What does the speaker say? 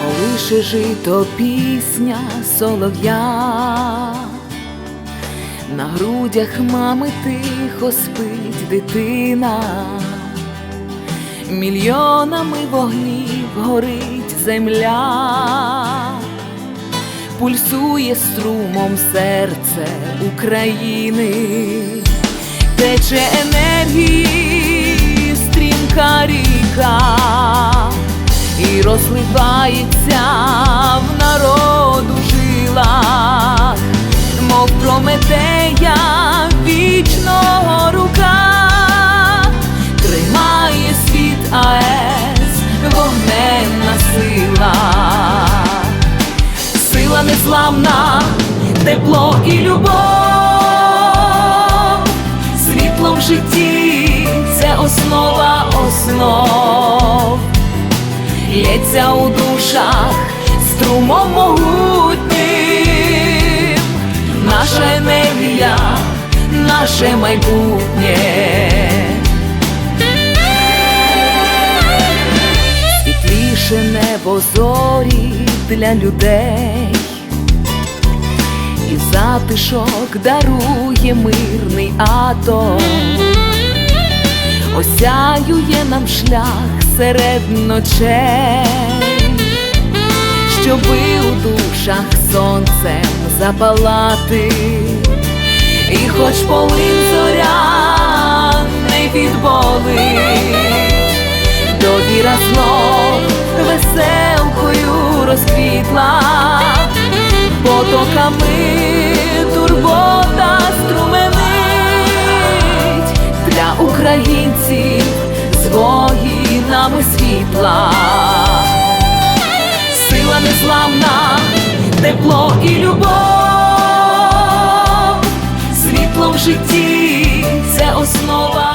Коли ще жито пісня солов'я, на грудях мами тихо спить дитина, мільйонами вогнів горить земля. Пульсує струмом серце України тече енергії стрімка ріка. І розливається в народу жилах, мов прометея вічного рука, тримає світ АЕС, вогненна сила, сила незламна, тепло і любов, лється у душах струмом могутнім, наша енергія, наше майбутнє. Світліше небо зорі для людей, і затишок дарує мирний атом. Осяює нам шлях серед ночей, щоби у душах сонцем запалати, і хоч полин зоря не відболить, довіра знов веселкою розквітла, потоками турбота струменить для українців нами світла, сила незламна, тепло і любов, світло в житті це основа.